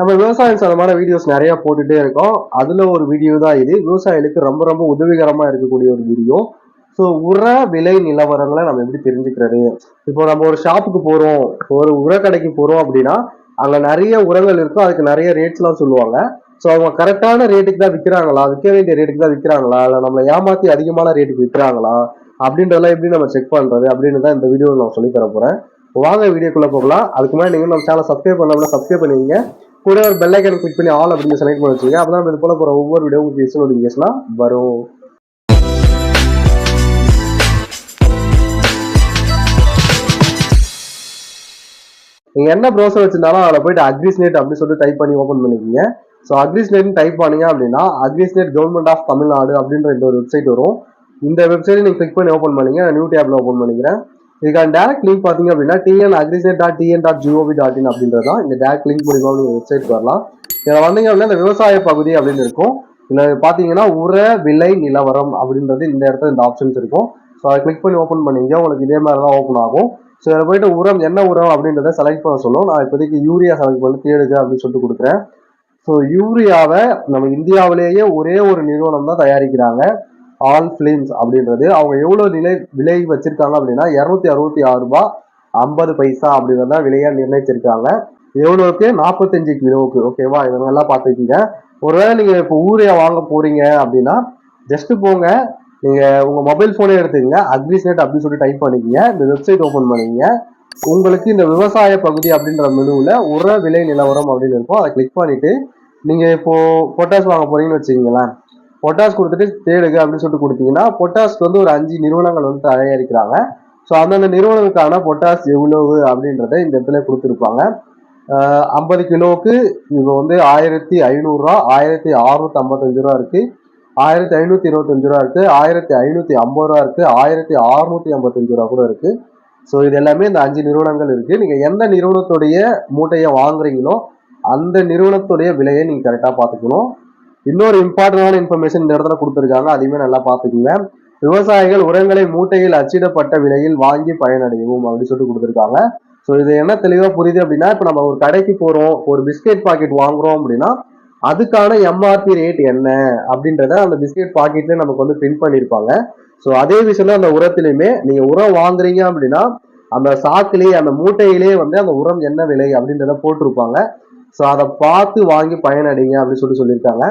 நம்ம விவசாயம் சம்பந்தமான வீடியோஸ் நிறைய போட்டுட்டே இருக்கோம். அதுல ஒரு வீடியோ தான் இது. விவசாயிகளுக்கு ரொம்ப ரொம்ப உதவிகரமா இருக்கக்கூடிய ஒரு வீடியோ ஸோ உர விலை நிலவரங்களை நம்ம எப்படி தெரிஞ்சுக்கிறது? இப்போ நம்ம ஒரு ஷாப்புக்கு போறோம். ஒரு உரக்கடைக்கு போறோம் அப்படின்னா அங்க நிறைய உரங்கள் இருக்கும். அதுக்கு நிறைய ரேட்ஸ்லாம் சொல்லுவாங்க. ஸோ அவங்க கரெக்டான ரேட்டுக்கு தான் விற்கிறாங்களா விற்க வேண்டிய ரேட்டுக்கு தான் விற்கிறாங்களா இல்லை நம்மளை ஏமாத்தி அதிகமான ரேட்டுக்கு விற்கிறாங்களா? அப்படின்றதெல்லாம் எப்படி நம்ம செக் பண்றது? அப்படின்னு தான் இந்த வீடியோ நான் சொல்லி தர போறேன். வாங்க வீடியோக்குள்ள போகலாம். அதுக்கு முன்னாடி நீங்க நம்ம சேனல் சப்ஸ்கிரைப் பண்ணலாம் சப்ஸ்கிரைப் பண்ணுவீங்க கூட ஒரு பெல் ஐக்கன் கிளிக் பண்ணி ஆல் அப்படின்னு செலக்ட் பண்ணி வச்சுங்க அப்பதான் இது போல போற ஒவ்வொரு வீடியோ உங்களுக்கு நோட்டிஃபிகேஷனா வரும். நீங்க என்ன ப்ரௌசர் வச்சிருந்தாலும் அதில் போயிட்டு அக்ரிஸ்நெட் அப்படின்னு சொல்லிட்டு டைப் பண்ணி ஓப்பன் பண்ணிக்கிங்க. ஸோ அக்ரிஸ்நெட் டைப் பண்ணீங்க அப்படின்னா அக்ரிஸ்நெட் கவர்மெண்ட் ஆஃப் தமிழ்நாடு அப்படின்ற இந்த ஒரு வெப்சைட் வரும். இந்த வெப்சைட் நீங்க கிளிக் பண்ணி ஓப்பன் பண்ணீங்க. நியூ டேப்ல ஓப்பன் பண்ணிக்கிறேன். இதுக்கான டேரக்ட் லிங்க் பார்த்தீங்க அப்படின்னா TN agrisnet dot TN dot GOV dot in அப்படின்றது தான் இந்த டேரக்ட் லிங்க் மூலிமா நீங்கள் வெப்சைட் வரலாம். இதில் வந்தீங்க அப்படின்னா இந்த விவசாய பகுதி அப்படின்னு இருக்கும். இதில் பார்த்தீங்கன்னா உர விலை நிலவரம் அப்படின்றது இந்த இடத்துல இந்த ஆப்ஷன்ஸ் இருக்கும். ஸோ அதை கிளிக் பண்ணி ஓப்பன் பண்ணீங்க உங்களுக்கு இதே மாதிரி தான் ஓப்பன் ஆகும். ஸோ இதில் போயிட்டு உரம் என்ன உரம் அப்படின்றத செலக்ட் பண்ண சொல்லும் நான் இப்போதைக்கு யூரியா செலக்ட் பண்ணி தேடுங்க அப்படின்னு சொல்லிட்டு கொடுக்குறேன். ஸோ யூரியாவை நம்ம இந்தியாவிலேயே ஒரே ஒரு நிறுவனம் தான் தயாரிக்கிறாங்க. ஆல் ஃபிலிம்ஸ் அப்படின்றது அவங்க எவ்வளோ நிலை விலை வச்சிருக்காங்க அப்படின்னா இரநூத்தி அறுபத்தி ஆறு ரூபாய் ஐம்பது பைசா அப்படின்றத விலையாக நிர்ணயிச்சிருக்காங்க. எவ்வளோக்கு நாற்பத்தஞ்சு கிலோவுக்கு ஓகேவா இதெல்லாம் பார்த்துக்கிங்க. ஒருவேளை நீங்கள் இப்போ ஊரியா வாங்க போறீங்க அப்படின்னா ஜஸ்ட் போங்க. நீங்கள் உங்கள் மொபைல் ஃபோனே எடுத்துக்கங்க. அக்ரிஸ்நெட் அப்படின்னு சொல்லி டைப் பண்ணிக்கங்க. இந்த வெப்சைட் ஓப்பன் பண்ணிக்கங்க. உங்களுக்கு இந்த விவசாய பகுதி அப்படின்ற மெனுவில் உர விலை நிலவரம் அப்படின்னு இருக்கும். அதை கிளிக் பண்ணிவிட்டு நீங்கள் இப்போது பொட்டாஸ் வாங்க போகிறீங்கன்னு வச்சுக்கிங்களேன். பொட்டாஸ் கொடுத்துட்டு தேடுங்க அப்படின்னு சொல்லிட்டு கொடுத்தீங்கன்னா பொட்டாஸ்க்கு வந்து ஒரு அஞ்சு நிறுவனங்கள் வந்து தயாரிக்கிறாங்க. ஸோ அந்தந்த நிறுவனங்களுக்கான பொட்டாஸ் எவ்வளவு அப்படின்றத இந்த இடத்துல கொடுத்துருப்பாங்க. ஐம்பது கிலோவுக்கு இப்போ வந்து ஆயிரத்தி ஐநூறுரூவா ஆயிரத்தி அறுநூத்தி ஐம்பத்தஞ்சு ரூபா இருக்கு. ஆயிரத்தி ஐநூத்தி இருபத்தஞ்சு ரூபா இருக்கு. ஆயிரத்தி ஐநூத்தி ஐம்பது ரூபா இருக்கு. ஆயிரத்தி அறுநூத்தி ஐம்பத்தஞ்சு ரூபா கூட இருக்கு. ஸோ இது எல்லாமே இந்த அஞ்சு நிறுவனங்கள் இருக்கு. நீங்க எந்த நிறுவனத்துடைய மூட்டையை வாங்குறீங்களோ அந்த நிறுவனத்துடைய விலையை நீங்க கரெக்டாக பார்த்துக்கணும். இன்னொரு இம்பார்ட்டன்டான இன்ஃபர்மேஷன் இந்த இடத்துல கொடுத்துருக்காங்க. அதையுமே நல்லா பார்த்துக்குங்க. விவசாயிகள் உரங்களை மூட்டையில் அச்சிடப்பட்ட விலையில் வாங்கி பயனடையவும் அப்படின்னு சொல்லிட்டு கொடுத்துருக்காங்க. ஸோ இது என்ன தெளிவாக புரியுது அப்படின்னா இப்போ நம்ம ஒரு கடைக்கு போகிறோம் ஒரு பிஸ்கெட் பாக்கெட் வாங்குறோம் அப்படின்னா அதுக்கான எம்ஆர்பி ரேட் என்ன அப்படின்றத அந்த பிஸ்கெட் பாக்கெட்ல நமக்கு வந்து பின் பண்ணியிருப்பாங்க ஸோ அதே விஷயம் அந்த உரத்திலையுமே நீங்க உரம் வாங்குறீங்க அப்படின்னா அந்த சாக்குலேயே அந்த மூட்டையிலேயே வந்து அந்த உரம் என்ன விலை அப்படின்றத போட்டிருப்பாங்க. ஸோ அதை பார்த்து வாங்கி பயனடைங்க அப்படின்னு சொல்லி சொல்லியிருக்காங்க.